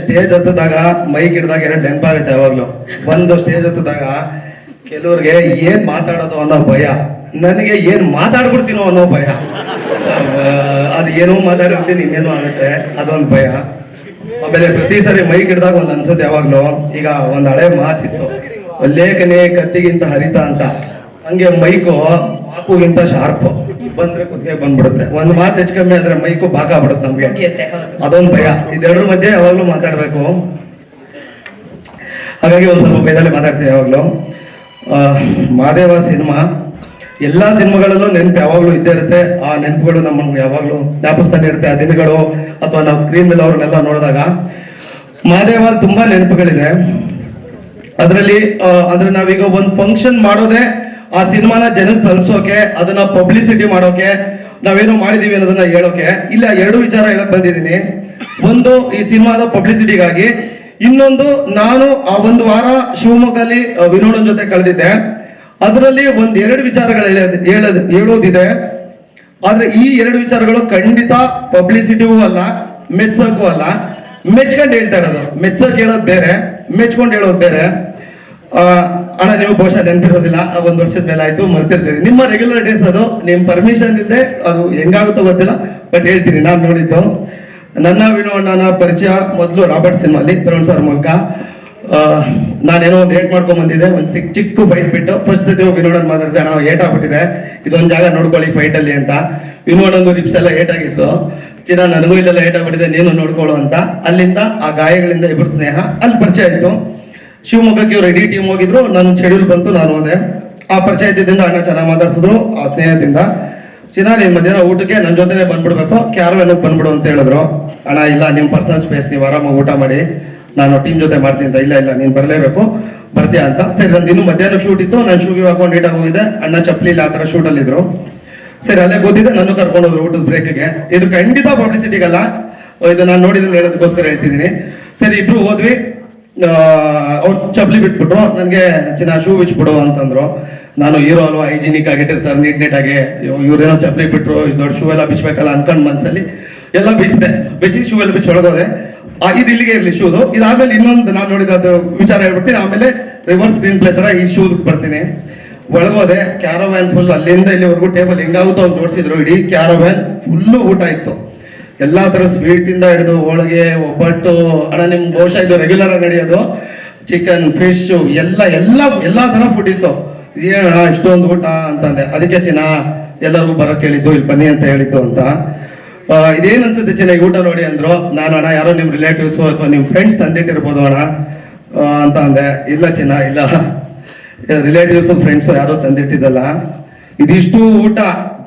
Stage ಹತ್ತದಾಗ mic ಹಿಡಿದಾಗ ಎರಡು ನೆನಪಾಗುತ್ತೆ ಯಾವಾಗ್ಲೂ. ಒಂದು ಸ್ಟೇಜ್ ಹತ್ತದಾಗ ಕೆಲವ್ರಿಗೆ ಏನ್ ಮಾತಾಡೋದು ಅನ್ನೋ ಭಯ, ನನಗೆ ಏನ್ ಮಾತಾಡ್ಬಿಡ್ತೀನೋ ಅನ್ನೋ ಭಯ. ಅದು ಏನೋ ಮಾತಾಡಿರ್ತೀನಿ ಇನ್ನೇನೋ ಆಗುತ್ತೆ, ಅದೊಂದು ಭಯ. ಆಮೇಲೆ ಪ್ರತಿ ಸರಿ ಮೈಕ್ ಹಿಡಿದಾಗ ಒಂದು ಅನ್ಸುತ್ತೆ ಯಾವಾಗ್ಲೂ, ಈಗ ಒಂದ್ ಹಳೆ ಮಾತಿತ್ತು, ಲೇಖನೆ ಕತ್ತಿಗಿಂತ ಹರಿತ ಅಂತ. ಹಂಗೆ ಮೈಕು ಪಾಪುಗಿಂತ ಶಾರ್ಪ್ ಬಂದ್ರೆ ಕುತ್ತಿಗೆ ಬಂದ್ಬಿಡುತ್ತೆ. ಒಂದ್ ಮಾತು ಹೆಚ್ಚು ಕಮ್ಮಿ ಆದ್ರೆ ಮೈಕು ಬಾಕ ಬಿಡುತ್ತೆ ನಮ್ಗೆ. ಅದೊಂದು ಭಯ. ಇದೆರಡರ ಮಧ್ಯೆ ಯಾವಾಗ್ಲೂ ಮಾತಾಡ್ಬೇಕು. ಹಾಗಾಗಿ ಒಂದ್ ಸ್ವಲ್ಪ ಭಯದಲ್ಲಿ ಮಾತಾಡ್ತೀನಿ ಯಾವಾಗ್ಲೂ. ಮಾದೇವ ಸಿನಿಮಾ ಎಲ್ಲಾ ಸಿನಿಮಾಗಳಲ್ಲೂ ನೆನಪು ಯಾವಾಗ್ಲೂ ಇದ್ದೇ ಇರುತ್ತೆ. ಆ ನೆನಪುಗಳು ನಮ್ಮ ಯಾವಾಗ್ಲೂ ಜ್ಞಾಪಿಸ್ತಾನೆ ಇರುತ್ತೆ. ಆ ದಿನಗಳು ಅಥವಾ ನಾವು ಸ್ಕ್ರೀನ್ ಮೇಲೆ ಅವ್ರನ್ನೆಲ್ಲ ನೋಡಿದಾಗ. ಮಾದೇವ ತುಂಬಾ ನೆನಪುಗಳಿದೆ. ಅದರಲ್ಲಿ ಅಂದ್ರೆ ನಾವೀಗ ಒಂದು ಫಂಕ್ಷನ್ ಮಾಡೋದೇ ಆ ಸಿನಿಮಾನ ಜನಕ್ಕೆ ತಲುಪಿಸೋಕೆ ಅದನ್ನ ಪಬ್ಲಿಸಿಟಿ ಮಾಡೋಕೆ ನಾವೇನೋ ಮಾಡಿದೀವಿ ಅನ್ನೋದನ್ನ ಹೇಳೋಕೆ ಇಲ್ಲ ಎರಡು ವಿಚಾರ ಹೇಳಕ್ ಬಂದಿದ್ದೀನಿ. ಒಂದು ಈ ಸಿನಿಮಾದ ಪಬ್ಲಿಸಿಟಿಗಾಗಿ ಇನ್ನೊಂದು ನಾನು ಆ ಒಂದು ವಾರ ಶಿವಮೊಗ್ಗದಲ್ಲಿ ವಿನೋಡನ್ ಜೊತೆ ಕಳೆದಿದ್ದೆ. ಅದರಲ್ಲಿ ಒಂದ್ ಎರಡು ವಿಚಾರಗಳು ಹೇಳೋದ್ ಹೇಳೋದಿದೆ. ಆದ್ರೆ ಈ ಎರಡು ವಿಚಾರಗಳು ಖಂಡಿತ ಪಬ್ಲಿಸಿಟಿಗೂ ಅಲ್ಲ ಮೆಚ್ಚಕ್ಕೂ ಅಲ್ಲ. ಮೆಚ್ಕೊಂಡು ಹೇಳ್ತಾ ಇರೋದು. ಮೆಚ್ಚಕ್ ಹೇಳೋದು ಬೇರೆ ಮೆಚ್ಕೊಂಡು ಹೇಳೋದು ಬೇರೆ. ಆ, ಅಣ್ಣ, ನೀವು ಬಹುಶಃ ನೆನಪಿರೋದಿಲ್ಲ ಒಂದು ವರ್ಷದ ಮೇಲೆ ಆಯ್ತು ಮರ್ತಿರ್ತೀರಿ ನಿಮ್ಮ ರೆಗ್ಯುಲರ್ ಡೇಸ್ ಅದು, ನಿಮ್ ಪರ್ಮಿಷನ್ ಇದೆ ಅದು ಹೆಂಗಾಗುತ್ತೋ ಗೊತ್ತಿಲ್ಲ ಬಟ್ ಹೇಳ್ತೀನಿ, ನಾನು ನೋಡಿದ್ದು. ನನ್ನ ವಿನೋಣ್ಣನ ಪರಿಚಯ ಮೊದಲು ರಾಬರ್ಟ್ ಸಿನಿಮಾಲಿ ತರುಣ್ ಸರ್ ಮೂಲಕ. ನಾನೇನೋ ಒಂದು ಏಟ್ ಮಾಡ್ಕೊಂಡ್ ಬಂದಿದ್ದೆ, ಒಂದ್ ಚಿಕ್ಕ ಚಿಕ್ಕ ಫೈಟ್ ಬಿಟ್ಟು ಫಸ್ಟ್ ಸತಿ ಹೋಗಿ ವಿನೋಡನ್ ಮಾತಾಡ್ಸಿ ಅಣ್ಣ, ಏಟ್ ಆಗ್ಬಿಟ್ಟಿದೆ, ಇದೊಂದು ಜಾಗ ನೋಡ್ಕೊಳ್ಳಿ ಫೈಟ್ ಅಲ್ಲಿ ಅಂತ. ವಿನೋಡಂಗು ರಿಪ್ಸ್ ಎಲ್ಲ ಏಟ್ ಆಗಿತ್ತು. ಚಿನ್ನ, ನನಗೂ ಇಲ್ಲೆಲ್ಲ ಏಟ್ ಆಗ್ಬಿಟ್ಟಿದೆ, ನೀನು ನೋಡ್ಕೊಳ್ಳೋ ಅಂತ. ಅಲ್ಲಿಂದ ಆ ಗಾಯಗಳಿಂದ ಇಬ್ಬರು ಸ್ನೇಹ, ಅಲ್ಲಿ ಪರಿಚಯ ಆಯ್ತು. ಶಿವಮೊಗ್ಗಕ್ಕೆ ಇವ್ರು ಇಡೀ ಟೀಮ್ ಹೋಗಿದ್ರು. ನನ್ನ ಶೆಡ್ಯೂಲ್ ಬಂತು, ನಾನು ಹೋದೆ. ಆ ಪರಿಚಯದಿಂದ ಅಣ್ಣ ಚೆನ್ನಾಗಿ ಮಾತಾಡ್ಸಿದ್ರು, ಆ ಸ್ನೇಹದಿಂದ. ಚಿನ್ನ ನೀನ್ ಮಧ್ಯಾಹ್ನ ಊಟಕ್ಕೆ ನನ್ನ ಜೊತೆನೆ ಬಂದ್ಬಿಡ್ಬೇಕು. ಕ್ಯಾರವೇನಕ್ಕೆ ಬಂದ್ಬಿಡು ಅಂತ ಹೇಳಿದ್ರು. ಅಣ್ಣ, ಇಲ್ಲ ನಿಮ್ಮ ಪರ್ಸನಲ್ ಸ್ಪೇಸ್ ನೀವು ಆರಾಮಾಗಿ ಊಟ ಮಾಡಿ. ನಾನು ಟೀಮ್ ಜೊತೆ ಮಾಡ್ತೀನಿ ಇಲ್ಲ ಇಲ್ಲ, ನೀನು ಬರಲೇಬೇಕು. ಬರ್ತೀಯಾ ಅಂತ. ಸರಿ, ನಂದು ಇನ್ನು ಮಧ್ಯಾಹ್ನ ಶೂಟ್ ಇತ್ತು. ನಾನು ಶೂಗೆ ಹಾಕೊಂಡು ನೀಟಾಗಿ ಹೋಗಿದ್ದೆ ಅಣ್ಣ ಚಪ್ಪಲಿ ಇಲ್ಲ ಆ ಥರ ಶೂಟ್ ಅಲ್ಲಿ ಇದ್ರು ಸರಿ, ಅಲ್ಲೇ ಗೊತ್ತಿದೆ ನಾನು ಕರ್ಕೊಂಡೋದ್ರು ಊಟದ ಬ್ರೇಕ್ಗೆ ಇದು ಖಂಡಿತ ಪಬ್ಲಿಸಿಟಿಗಲ್ಲ ಇದು ನಾನು ನೋಡಿದ್ರೆ ಹೇಳೋದಕ್ಕೋಸ್ಕರ ಹೇಳ್ತಿದ್ದೀನಿ. ಸರಿ, ಇಬ್ರು ಹೋದ್ವಿ. ಅವ್ರು ಚಪ್ಪಲಿ ಬಿಟ್ಬಿಟ್ರು. ನನಗೆ ಚಿನ್ನ ಶೂ ಬಿಚ್ಬಿಡು ಅಂತಂದ್ರು. ನಾನು ಹೀರೋ ಅಲ್ವಾ, ಹೈಜಿನಿಕ್ ಆಗಿಟ್ಟಿರ್ತಾರೆ ನೀಟ್ ನೀಟಾಗಿ ಇವ್ರೇನೋ ಚಪ್ಪಲಿ ಬಿಟ್ರು ದೊಡ್ಡ ಶೂ ಎಲ್ಲ ಬಿಚ್ಚಬೇಕಲ್ಲ ಅನ್ಕೊಂಡ್ ಮನಸ್ಸಲ್ಲಿ ಎಲ್ಲ ಬಿಚ್ಚಿದೆ ಬಿಚ್ಚಿ ಶೂ ಎಲ್ಲ ಬಿಚ್ಚಿ ಒಳಗೋದೆ. ಇದು ಇಲ್ಲಿಗೆ ಇರಲಿ ಶೂದು. ಇದಾದ್ಮೇಲೆ ಇನ್ನೊಂದು ನಾನು ನೋಡಿದ ಅದು ವಿಚಾರ ಹೇಳ್ಬಿಡ್ತೀನಿ. ಆಮೇಲೆ ರಿವರ್ಸ್ ಸ್ಕ್ರೀನ್ ಪ್ಲೇ ತರ ಈ ಶೂದ್ ಬರ್ತೀನಿ. ಒಳಗೋದೆ ಕ್ಯಾರವ್ಯಾನ್ ಫುಲ್ ಅಲ್ಲಿಂದ ಇಲ್ಲಿವರೆಗೂ ಟೇಬಲ್ ಹೆಂಗಾಗುತ್ತೋ ಅಂತ ತೋರಿಸಿದ್ರು ಇಡೀ ಕ್ಯಾರವ್ಯಾನ್ ಫುಲ್ಲು ಊಟ ಇತ್ತು. ಎಲ್ಲಾ ತರ ಸ್ವೀಟ್ ಇಂದ ಹಿಡಿದು ಹೋಳಿಗೆ, ಒಬ್ಬಟ್ಟು, ಅಣ್ಣ ನಿಮ್ ಬಹುಶಃ ಇದು ರೆಗ್ಯುಲರ್ ಆಗಿ ನಡೆಯೋದು. ಚಿಕನ್ ಫಿಶ್ ಎಲ್ಲ ಎಲ್ಲ, ಎಲ್ಲಾ ತರ ಫುಡ್ ಇತ್ತು. ಏನಣ್ಣ ಇಷ್ಟೊಂದು ಊಟ ಅಂತಂದೆ. ಅದಕ್ಕೆ ಚಿನ್ನ ಎಲ್ಲರಿಗೂ ಬರೋಕೆ ಹೇಳಿದ್ದು ಇಲ್ಲಿ ಬನ್ನಿ ಅಂತ ಹೇಳಿದ್ದು ಅಂತ. ಇದೇನು ಅನ್ಸುತ್ತೆ ಚಿನ್ನ ಊಟ ನೋಡಿ ಅಂದ್ರು. ನಾನು ಅಣ್ಣ, ಯಾರೋ ನಿಮ್ ರಿಲೇಟಿವ್ಸ್ ಅಥವಾ ನಿಮ್ ಫ್ರೆಂಡ್ಸ್ ತಂದಿಟ್ಟಿರ್ಬೋದು ಅಣ್ಣ. ಅಂತ ಅಂದೆ. ಇಲ್ಲ ಚಿನ್ನ, ಇಲ್ಲ. ರಿಲೇಟಿವ್ಸ್ ಫ್ರೆಂಡ್ಸ್ ಯಾರೋ ತಂದಿಟ್ಟಿದ್ದಲ್ಲ. ಇದಿಷ್ಟು ಊಟ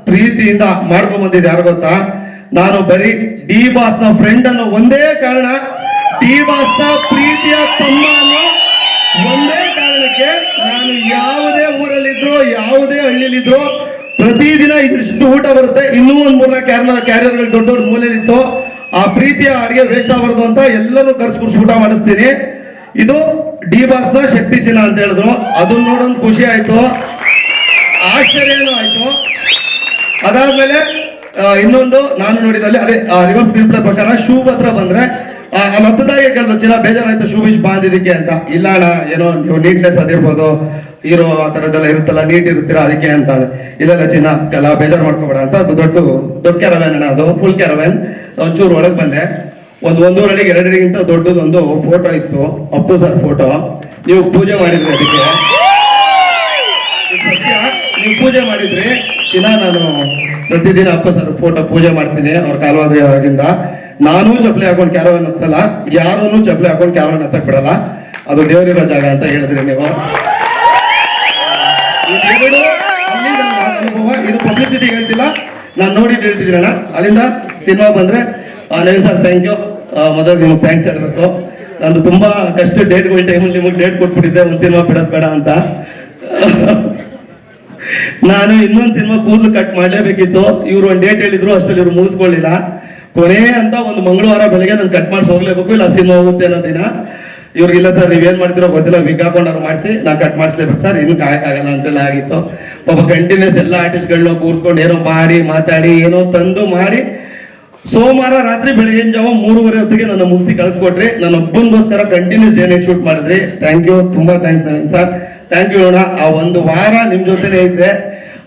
ಪ್ರೀತಿಯಿಂದ ಮಾಡ್ಕೊಂಡ್ ಬಂದಿದ್ದು ಯಾರು ಗೊತ್ತಾ? ನಾನು ಬರೀ ಡಿ ಬಾಸ್ನ ಫ್ರೆಂಡ್ ಅನ್ನೋ ಒಂದೇ ಕಾರಣ ಡಿ ಬಾಸ್ನ ಪ್ರೀತಿಯ ತಮ್ಮ ಅನ್ನೋ ಒಂದೇ ಕಾರಣಕ್ಕೆ ನಾನು ಯಾವುದೇ ಊರಲ್ಲಿದ್ರು, ಯಾವುದೇ ಹಳ್ಳಿಲಿದ್ರು ಪ್ರತಿದಿನ ಇದ್ರಷ್ಟು ಊಟ ಬರುತ್ತೆ. ಇನ್ನೂ ಒಂದ್ ಮೂರ್ನಾಲ್ಕು ಕ್ಯಾರಿಯರ್ ಕ್ಯಾರಿಯರ್ಗಳು ದೊಡ್ಡ ದೊಡ್ಡ ಮೂಲೆಯಲ್ಲಿತ್ತು. ಆ ಪ್ರೀತಿಯ ಅಡಿಗೆ ವೇಸ್ಟ್ ಆಗಬಾರ್ದು ಅಂತ ಎಲ್ಲರೂ ಕರ್ಸ್ಬಿಡ್ಸಿ ಊಟ ಮಾಡಿಸ್ತೀನಿ. ಇದು ಡಿ ಬಾಸ್ನ ಶಕ್ತಿ ಚಿನ್ನ ಅಂತ ಹೇಳಿದ್ರು. ಅದನ್ನ ನೋಡೋದು ಖುಷಿ ಆಯ್ತು. ಆಶ್ಚರ್ಯನೂ ಆಯ್ತು. ಅದಾದ್ಮೇಲೆ ಇನ್ನೊಂದು ನಾನು ನೋಡಿದಲ್ಲಿ, ಅದೇ ರಿವರ್ಸ್ ಸ್ಕ್ರೀನ್ ಪ್ರಕಾರ ಶೂ ಹತ್ರ ಬಂದ್ರೆ ಅಲ್ಲಿ ಹತ್ತದಾಗೆ ಕೇಳಿದ್ರು ಚಿನ್ನ ಬೇಜಾರಾಯ್ತು ಶೂ ಇಷ್ಟು ಬಾಂದಿದ್ದಕ್ಕೆ ಅಂತ. ಇಲ್ಲ ಅಣ್ಣ, ಏನೋ ನೀವು ನೀಟ್ನೆಸ್ ಅದಿರ್ಬೋದು ಇರೋ ಆ ಥರದ್ದೆಲ್ಲ ಇರುತ್ತಲ್ಲ ನೀಟ್ ಇರುತ್ತೀರ ಅದಕ್ಕೆ ಅಂತ ಇಲ್ಲೆಲ್ಲ ಇಲ್ಲ ಚಿನ್ನ, ಎಲ್ಲ ಬೇಜಾರು ಮಾಡ್ಕೋಬೇಡ ಅಂತ. ಅದು ದೊಡ್ಡ ದೊಡ್ಡ ಕ್ಯಾರವ್ಯಾನ್ ಅಣ್ಣ, ಅದು ಫುಲ್ ಕ್ಯಾರವ್ಯಾನ್ ಒಂಚೂರು ಒಳಗೆ ಬಂದೆ. ಒಂದು ಒಂದೂವರೆ ಅಡಿಗೆ, ಎರಡು ಅಡಿಗಿಂತ ದೊಡ್ಡದೊಂದು ಫೋಟೋ ಇತ್ತು. ಅಪ್ಪು ಸರ್ ಫೋಟೋ ನೀವು ಪೂಜೆ ಮಾಡಿದ್ರಿ ಅದಕ್ಕೆ. ನೀವು ಪೂಜೆ ಮಾಡಿದ್ರಿ. ದಿನ ನಾನು ಪ್ರತಿದಿನ ಅಪ್ಪ ಸರ್ ಫೋಟೋ ಪೂಜೆ ಮಾಡ್ತೀನಿ, ಅವ್ರ ಕಾಲವಾದಿಂದ ನಾನು ಚಪ್ಪಲಿ ಹಾಕೊಂಡು ಕ್ಯಾರವನ್ ಹತ್ತಲ್ಲ ಯಾರೂ ಚಪ್ಪಲಿ ಹಾಕೊಂಡು ಕ್ಯಾರವನ್ ಹತ್ತಕ್ ಬಿಡಲ್ಲ. ಅದು ದೇವರಿರೋ ಜಾಗ ಅಂತ ಹೇಳಿದ್ರಿ ನೀವು. ಅನುಭವ, ಇದು ಪಬ್ಲಿಸಿಟಿ ಹೇಳ್ತಿಲ್ಲ. ನಾನು ನೋಡಿದ್ದು ಹೇಳ್ತಿದ್ದೀರಣ್ಣ ಅಲ್ಲಿಂದ ಸಿನಿಮಾ ಬಂದ್ರೆ ನವೀನ್ ಸರ್ ಥ್ಯಾಂಕ್ ಯು ಮೊದಲು ನಿಮ್ಗೆ ಥ್ಯಾಂಕ್ಸ್ ಹೇಳ್ಬೇಕು. ನಾನು ತುಂಬಾ ಕಷ್ಟ ಡೇಟ್ ಟೈಮಲ್ಲಿ ನಿಮಗೆ ಡೇಟ್ ಕೊಟ್ಬಿಟ್ಟಿದ್ದೆ, ಒಂದು ಸಿನಿಮಾ ಬಿಡೋದು ಬೇಡ ಅಂತ. ನಾನು ಇನ್ನೊಂದು ಸಿನಿಮಾ ಕೂದಲು ಕಟ್ ಮಾಡಲೇಬೇಕಿತ್ತು. ಇವ್ರು ಒಂದು ಡೇಟ್ ಹೇಳಿದ್ರು, ಅಷ್ಟರಲ್ಲಿ ಇವ್ರು ಮುಗಿಸ್ಕೊಳ್ಳಿಲ್ಲ. ಕೊನೆ ಅಂತ ಒಂದು ಮಂಗಳವಾರ ಬೆಳಗ್ಗೆ ನಾನು ಕಟ್ ಮಾಡಿಸಿ ಹೋಗ್ಲೇಬೇಕು, ಇಲ್ಲ ಸಿನಿಮಾ ಹೋಗುತ್ತೆ ಅನ್ನೋ ದಿನ. ಇವ್ರಿಗಿಲ್ಲ ಸರ್, ನೀವೇನು ಮಾಡ್ತಿರೋ ಗೊತ್ತಿಲ್ಲ ವಿಗ್ ಹಾಕೊಂಡವ್ರು ಮಾಡಿಸಿ ನಾ ಕಟ್ ಮಾಡಿಸ್ಲೇಬೇಕು. ಸರ್ ಇನ್ನು ಕಾಯಕ್ಕಾಗಲ್ಲ ಅಂತೆಲ್ಲ ಆಗಿತ್ತು. ಪಾಪ ಕಂಟಿನ್ಯೂಸ್ ಎಲ್ಲ ಆರ್ಟಿಸ್ಟ್ಗಳನ್ನ ಕೂರಿಸ್ಕೊಂಡು ಏನೋ ಮಾಡಿ, ಮಾತಾಡಿ, ಏನೋ ತಂದು ಮಾಡಿ. ಸೋಮವಾರ ರಾತ್ರಿ ಬೆಳಗಿನ ಜಾವ, ಮೂರುವರೆ ಹೊತ್ತಿಗೆ ನನ್ನ ಮುಗಿಸಿ ಕಳಿಸ್ಕೊಟ್ರಿ. ನನ್ನ ಒಬ್ಬನಿಗೋಸ್ಕರ ಕಂಟಿನ್ಯೂಸ್ ಡೇ ನೈಟ್ ಶೂಟ್ ಮಾಡಿದ್ರಿ. ಥ್ಯಾಂಕ್ ಯು ತುಂಬಾ thanks Naveen sir. Thank you ಅಣ್ಣ ಆ ಒಂದು ವಾರ ನಿಮ್ಮ ಜೊತೆನೇ ಇದ್ದೆ.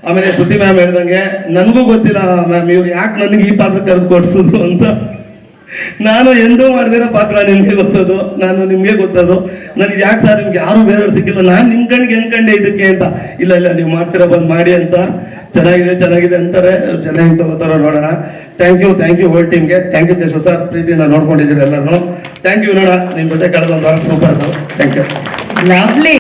ಆಮೇಲೆ ಶ್ರುತಿ ಮ್ಯಾಮ್ ಹೇಳ್ದಂಗೆ, ನನಗೂ ಗೊತ್ತಿಲ್ಲ ಮ್ಯಾಮ್, ಇವ್ರು ಯಾಕೆ ನನಗೆ ಈ ಪಾತ್ರ ಕರೆದು ಕೊಡಿಸಿದ್ರು ಅಂತ. ನಾನು ಎಂದೂ ಮಾಡಿದಿರೋ ಪಾತ್ರ ನಿಮಗೆ ಗೊತ್ತದು, ನಾನು ನಿಮಗೆ ಗೊತ್ತದು. ನನಗೆ ಯಾಕೆ ಸರ್ ನಿಮ್ಗೆ ಯಾರು ಬೇರೆಯವ್ರು ಸಿಕ್ಕಿಲ್ಲ, ನಾನು ನಿಮ್ಮ ಕಣ್ಣಿಗೆ ಅನ್ಕಂಡೆ ಇದಕ್ಕೆ ಅಂತ. ಇಲ್ಲ ಇಲ್ಲ, ನೀವು ಮಾಡ್ತೀರಾ ಬಂದು ಮಾಡಿ ಅಂತ. ಚೆನ್ನಾಗಿದೆ ಚೆನ್ನಾಗಿದೆ ಅಂತಾರೆ. ಜನ ಹೆಂಗೆ ತಗೋತಾರೋ ನೋಡೋಣ. Thank you thank you whole ಟೀಮ್ಗೆ ಥ್ಯಾಂಕ್ ಯು ಕೇಶವ್ ಸರ್ ಪ್ರೀತಿಯಿಂದ ನೋಡ್ಕೊಂಡಿದ್ದೀರಿ ಎಲ್ಲರೂ ಥ್ಯಾಂಕ್ ಯು ನೋಡೋಣ ನಿಮ್ಮ ಜೊತೆ ಕಳೆದ ಒಂದು ವಾರ ಸೂಪರ್ ಥ್ಯಾಂಕ್ ಯು ಲವ್ಲಿ